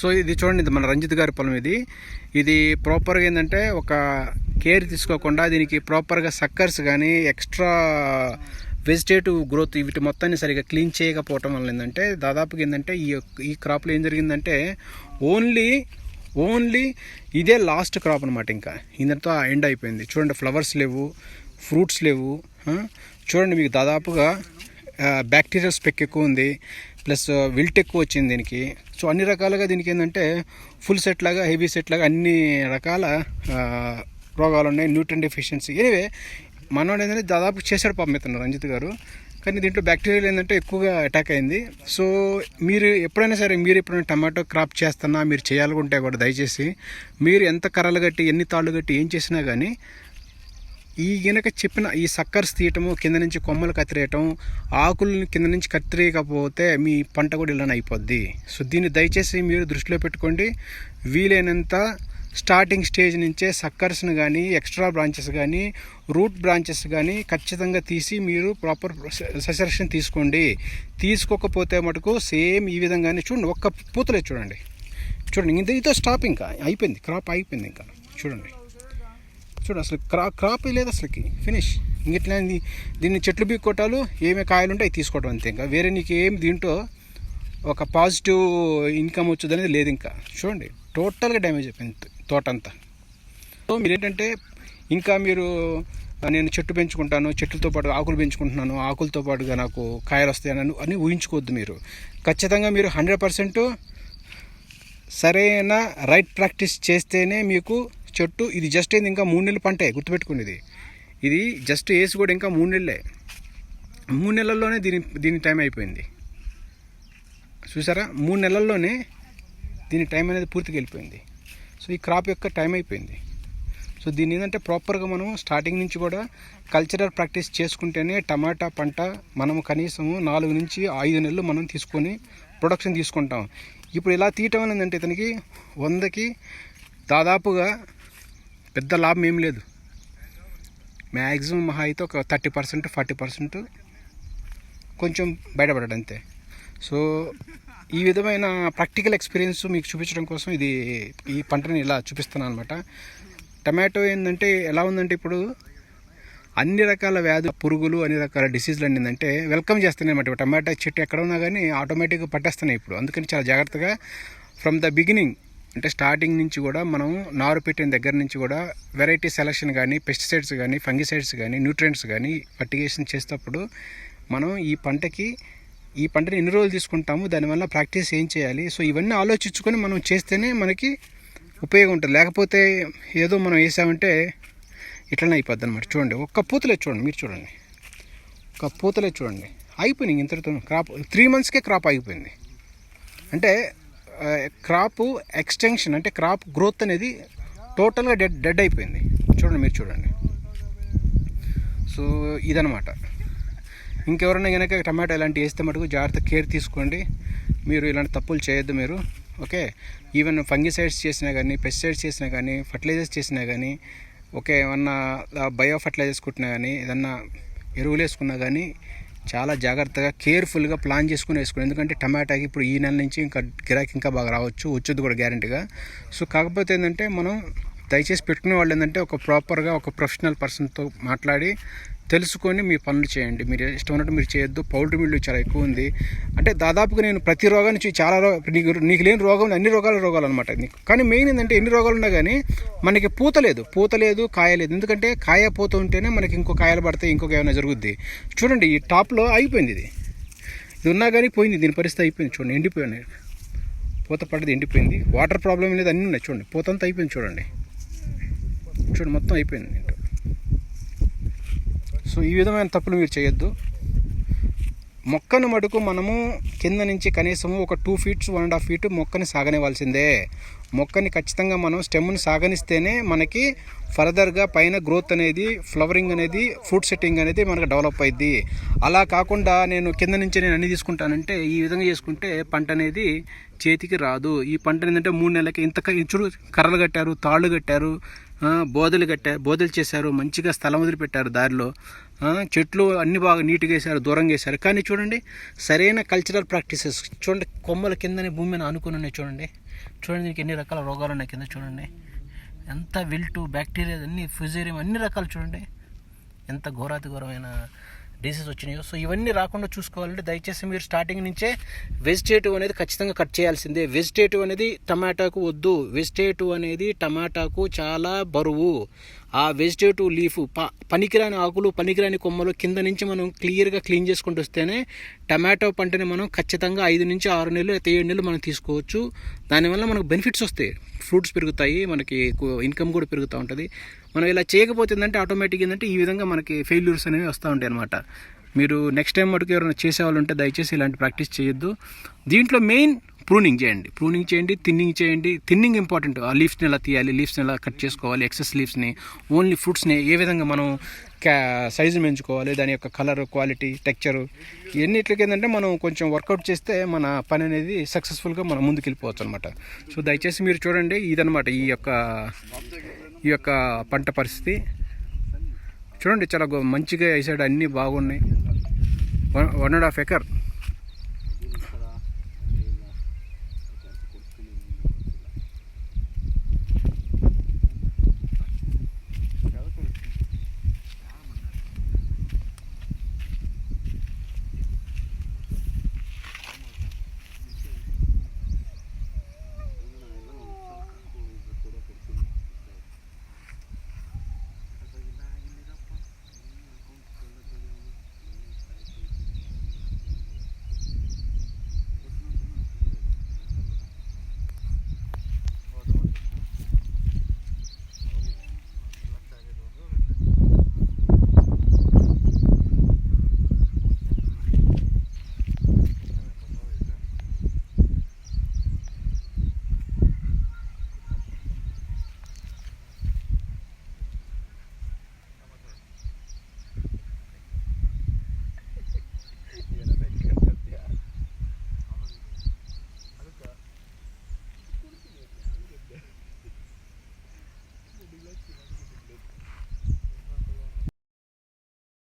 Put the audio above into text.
So ఇది చూడండి ఇది మన రంజిత్ గారి పొలం ఇది. ఇది ప్రాపర్గా ఏంటంటే ఒక కేర్ తీసుకోకుండా దీనికి ప్రాపర్గా సక్కర్స్ కానీ ఎక్స్ట్రా వెజిటేటివ్ గ్రోత్ వీటి మొత్తాన్ని సరిగా క్లీన్ చేయకపోవటం వల్ల ఏంటంటే దాదాపుగా ఏంటంటే ఈ యొక్క- ఈ క్రాప్లో ఏం జరిగిందంటే ఓన్లీ ఓన్లీ ఇదే లాస్ట్ క్రాప్ అనమాట ఇంకా. ఇందంతా ఎండ్ అయిపోయింది. చూడండి ఫ్లవర్స్ లేవు ఫ్రూట్స్ లేవు చూడండి మీకు దాదాపుగా బ్యాక్టీరియల్ స్పెక్ ఎక్కువ ఉంది ప్లస్ విల్ట్ ఎక్కువ వచ్చింది దీనికి. సో అన్ని రకాలుగా దీనికి ఏంటంటే ఫుల్ సెట్ లాగా హెవీ సెట్ లాగా అన్ని రకాల రోగాలు ఉన్నాయి న్యూట్రన్ డెఫిషియన్సీ ఎనివే మనోడు ఏంటంటే దాదాపు చేశాడు పాపం ఇతను రంజిత్ గారు. కానీ దీంట్లో బ్యాక్టీరియల్ ఏంటంటే ఎక్కువగా అటాక్ అయింది. సో మీరు ఎప్పుడైనా సరే మీరు ఎప్పుడైనా టమాటో క్రాప్ చేస్తున్నా మీరు చేయాలనుకుంటే కూడా దయచేసి మీరు ఎంత కర్రలు కట్టి ఎన్ని తాళ్ళు కట్టి ఏం చేసినా కానీ ఈ గనక చెప్పిన ఈ సక్కర్స్ తీయటము కింద నుంచి కొమ్మలు కత్తిరేయటం ఆకులను కింద నుంచి కత్తిరేయకపోతే మీ పంట కూడా ఇలానే అయిపోద్ది. సో దీన్ని దయచేసి మీరు దృష్టిలో పెట్టుకోండి. వీలైనంత స్టార్టింగ్ స్టేజ్ నుంచే సక్కర్స్ని కానీ ఎక్స్ట్రా బ్రాంచెస్ కానీ రూట్ బ్రాంచెస్ కానీ ఖచ్చితంగా తీసి మీరు ప్రాపర్ ససెషన్ తీసుకోండి. తీసుకోకపోతే మటుకు సేమ్ ఈ విధంగానే చూడండి ఒక్క పూతలే చూడండి. చూడండి ఇంత ఇదో స్టాప్ ఇంకా అయిపోయింది క్రాప్ అయిపోయింది ఇంకా. చూడండి. చూడు అసలు క్రా క్రాప్ లేదు అసలుకి. ఫినిష్ ఇంకెట్లా దీన్ని చెట్లు బీక్ కొట్టాలు ఏమే కాయలు ఉంటే అవి తీసుకోవడం అంతే ఇంకా. వేరే నీకు ఏం దీంట్లో ఒక పాజిటివ్ ఇన్కమ్ వచ్చేది అనేది లేదు ఇంకా. చూడండి టోటల్గా డ్యామేజ్ అయిపోయింది తోట అంతా సో మీరేంటంటే ఇంకా మీరు నేను చెట్టు పెంచుకుంటాను చెట్లతో పాటు ఆకులు పెంచుకుంటున్నాను ఆకులతో పాటుగా నాకు కాయలు వస్తాయని అని ఊహించుకోవద్దు మీరు. ఖచ్చితంగా మీరు హండ్రెడ్ పర్సెంట్ సరైన రైట్ ప్రాక్టీస్ చేస్తేనే మీకు చెట్టు ఇది జస్ట్ ఏంది ఇంకా మూడు నెలల పంటే గుర్తుపెట్టుకోండి ఇది ఇది జస్ట్ వేసి కూడా ఇంకా మూడు నెలలే. మూడు నెలల్లోనే దీని దీని టైం అయిపోయింది. చూసారా? మూడు నెలల్లోనే దీని టైం అనేది పూర్తిగా వెళ్ళిపోయింది. సో ఈ క్రాప్ యొక్క టైం అయిపోయింది. సో దీని ఏంటంటే ప్రాపర్గా మనం స్టార్టింగ్ నుంచి కూడా కల్చరల్ ప్రాక్టీస్ చేసుకుంటేనే టమాటా పంట మనం కనీసము నాలుగు నుంచి ఐదు నెలలు మనం తీసుకొని ప్రొడక్షన్ తీసుకుంటాం. ఇప్పుడు ఇలా తీయటం అనేది అంటే ఇతనికి వందకి దాదాపుగా పెద్ద లాభం ఏం లేదు. మ్యాక్సిమం మహా అయితే ఒక థర్టీ పర్సెంట్ ఫార్టీ పర్సెంట్ కొంచెం బయటపడ్డాడు అంతే. సో ఈ విధమైన ప్రాక్టికల్ ఎక్స్పీరియన్స్ మీకు చూపించడం కోసం ఇది ఈ పంటని ఇలా చూపిస్తున్నాను అనమాట టమాటో ఏంటంటే ఎలా ఉందంటే ఇప్పుడు అన్ని రకాల వ్యాధులు పురుగులు అన్ని రకాల డిసీజులు ఏంటంటే వెల్కమ్ చేస్తున్నాయి అనమాట టమాటా చెట్టు ఎక్కడ ఉన్నా కానీ ఆటోమేటిక్గా పట్టేస్తున్నాయి ఇప్పుడు. అందుకని చాలా జాగ్రత్తగా ఫ్రమ్ ద బిగినింగ్ అంటే స్టార్టింగ్ నుంచి కూడా మనం నారు పెట్టిన దగ్గర నుంచి కూడా వెరైటీ సెలక్షన్ కానీ పెస్టిసైడ్స్ కానీ ఫంగిసైడ్స్ కానీ న్యూట్రియంట్స్ కానీ ఫర్టిగేషన్ చేసేటప్పుడు మనం ఈ పంటకి ఈ పంటని ఎన్ని రోజులు తీసుకుంటాము దానివల్ల ప్రాక్టీస్ ఏం చేయాలి? సో ఇవన్నీ ఆలోచించుకొని మనం చేస్తేనే మనకి ఉపయోగం ఉంటుంది. లేకపోతే ఏదో మనం వేసామంటే ఇట్లనే అయిపోద్ది అనమాట చూడండి ఒక్క పూతలే చూడండి మీరు చూడండి. ఒక పూతలే చూడండి. అయిపోయింది ఇంతటితో క్రాప్ త్రీ మంత్స్కే క్రాప్ అయిపోయింది. అంటే క్రాప్ ఎక్స్టెన్షన్ అంటే క్రాప్ గ్రోత్ అనేది టోటల్గా డెడ్ డెడ్ అయిపోయింది. చూడండి మీరు చూడండి. సో ఇదనమాట ఇంకెవరైనా కనుక టమాటా ఇలాంటివి వేస్తే మటుకు జాగ్రత్త కేర్ తీసుకోండి. మీరు ఇలాంటి తప్పులు చేయొద్దు మీరు. ఓకే? ఈవెన్ ఫంగిసైడ్స్ చేసినా కానీ పెస్టిసైడ్స్ చేసినా కానీ ఫర్టిలైజర్స్ చేసినా కానీ ఓకే? ఏమన్నా బయో ఫర్టిలైజర్స్ కుట్టినా కానీ ఏదన్నా ఎరువులు వేసుకున్నా కానీ చాలా జాగ్రత్తగా కేర్ఫుల్గా ప్లాన్ చేసుకుని వేసుకోండి. ఎందుకంటే టమాటాకి ఇప్పుడు ఈ నెల నుంచి ఇంకా గిరాకీ ఇంకా బాగా రావచ్చు వచ్చేది కూడా గ్యారంటీగా సో కాకపోతే ఏంటంటే మనం దయచేసి పెట్టుకునే వాళ్ళు ఏంటంటే ఒక ప్రాపర్గా ఒక ప్రొఫెషనల్ పర్సన్తో మాట్లాడి తెలుసుకొని మీ పనులు చేయండి. మీరు ఇష్టం ఉన్నట్టు మీరు చేయొద్దు. పౌల్ట్రీ మిల్లు చాలా ఎక్కువ ఉంది. అంటే దాదాపుగా నేను ప్రతి రోగాన్ని చూ- చాలా నీకు నీకు లేని రోగం అన్ని రోగాల రోగాలు అనమాట నీకు. కానీ మెయిన్ ఏంటంటే ఎన్ని రోగాలు ఉన్నా కానీ మనకి పూత లేదు. పూత లేదు కాయ లేదు. ఎందుకంటే కాయ పూత ఉంటేనే మనకి ఇంకో కాయలు పడితే ఇంకొక ఏమైనా జరుగుద్ది. చూడండి ఈ టాప్లో అయిపోయింది ఇది. ఇది ఉన్నా కానీ పోయింది. దీని పరిస్థితి అయిపోయింది చూడండి ఎండిపోయినాయి పూత పడ్డది ఎండిపోయింది. వాటర్ ప్రాబ్లం లేదు అన్నీ ఉన్నాయి చూడండి. పూతంతా అయిపోయింది చూడండి. చూడండి మొత్తం అయిపోయింది. సో ఈ విధమైన తప్పులు మీరు చేయొద్దు. మొక్కను మటుకు మనము కింద నుంచి కనీసము ఒక two feets one and half feet మొక్కని సాగనివ్వాల్సిందే. మొక్కని ఖచ్చితంగా మనం స్టెమ్ని సాగనిస్తేనే మనకి ఫర్దర్గా పైన గ్రోత్ అనేది ఫ్లవరింగ్ అనేది ఫ్రూట్ సెట్టింగ్ అనేది మనకు డెవలప్ అయింది అలా కాకుండా నేను కింద నుంచి నేను అన్ని తీసుకుంటానంటే ఈ విధంగా చేసుకుంటే పంట అనేది చేతికి రాదు. ఈ పంట ఏంటంటే మూడు నెలలకి ఇంత క- చూడు కర్రలు కట్టారు తాళ్ళు కట్టారు బోధలు బోదలు కట్టారు చేశారు మంచిగా స్థలం వదిలిపెట్టారు దారిలో. చెట్లు అన్ని బాగా నీట్గా వేశారు దూరంగా వేశారు. కానీ చూడండి సరైన కల్చరల్ ప్రాక్టీసెస్ చూడండి కొమ్మల కిందనే భూమి మీద ఆనుకుని ఉన్నాయి చూడండి. చూడండి దీనికి ఎన్ని రకాల రోగాలు ఉన్నాయి కింద చూడండి. ఎంత విల్టు బ్యాక్టీరియా అన్ని ఫ్యూజేరియం అన్ని రకాలు చూడండి. ఎంత ఘోరాతి ఘోరమైన డిసీజ్ వచ్చినాయో. సో ఇవన్నీ రాకుండా చూసుకోవాలంటే దయచేసి మీరు స్టార్టింగ్ నుంచే వెజిటేటివ్ అనేది ఖచ్చితంగా కట్ చేయాల్సిందే. వెజిటేటివ్ అనేది టమాటాకు వద్దు. వెజిటేటివ్ అనేది టమాటాకు చాలా బరువు. ఆ వెజిటేటివ్ లీఫ్ ప పనికిరాని ఆకులు పనికిరాని కొమ్మలు కింద నుంచి మనం క్లియర్గా క్లీన్ చేసుకుంటూ వస్తేనే టమాటో పంటని మనం ఖచ్చితంగా ఐదు నుంచి ఆరు నెలలు లేకపోతే ఏడు నెలలు మనం తీసుకోవచ్చు. దానివల్ల మనకు బెనిఫిట్స్ వస్తాయి. ఫ్రూట్స్ పెరుగుతాయి మనకి ఎక్కువ ఇన్కమ్ కూడా పెరుగుతూ ఉంటుంది. మనం ఇలా చేయకపోతే ఏంటంటే ఆటోమేటిక్ ఏంటంటే ఈ విధంగా మనకి ఫెయిల్యూర్స్ అనేవి వస్తూ ఉంటాయి అనమాట మీరు నెక్స్ట్ టైం మటుకు ఎవరైనా చేసేవాళ్ళు ఉంటే దయచేసి ఇలాంటి ప్రాక్టీస్ చేయొద్దు. దీంట్లో మెయిన్ ప్రూనింగ్ చేయండి. ప్రూనింగ్ చేయండి థిన్నింగ్ చేయండి. థిన్నింగ్ ఇంపార్టెంట్ ఆ లీవ్స్ని ఎలా తీయాలి లీవ్స్ని ఎలా కట్ చేసుకోవాలి ఎక్సెస్ లీవ్స్ని ఓన్లీ ఫ్రూట్స్ని ఏ విధంగా మనం క్యా సైజు పెంచుకోవాలి దాని యొక్క కలర్ క్వాలిటీ టెక్చరు ఇవన్నిటికి ఏంటంటే మనం కొంచెం వర్కౌట్ చేస్తే మన పని అనేది సక్సెస్ఫుల్గా మనం ముందుకు వెళ్ళిపోవచ్చు అనమాట సో దయచేసి మీరు చూడండి ఇదనమాట ఈ యొక్క ఈ యొక్క పంట పరిస్థితి. చూడండి చాలా మంచిగా వేసాడు అన్నీ బాగున్నాయి. One one and half acre.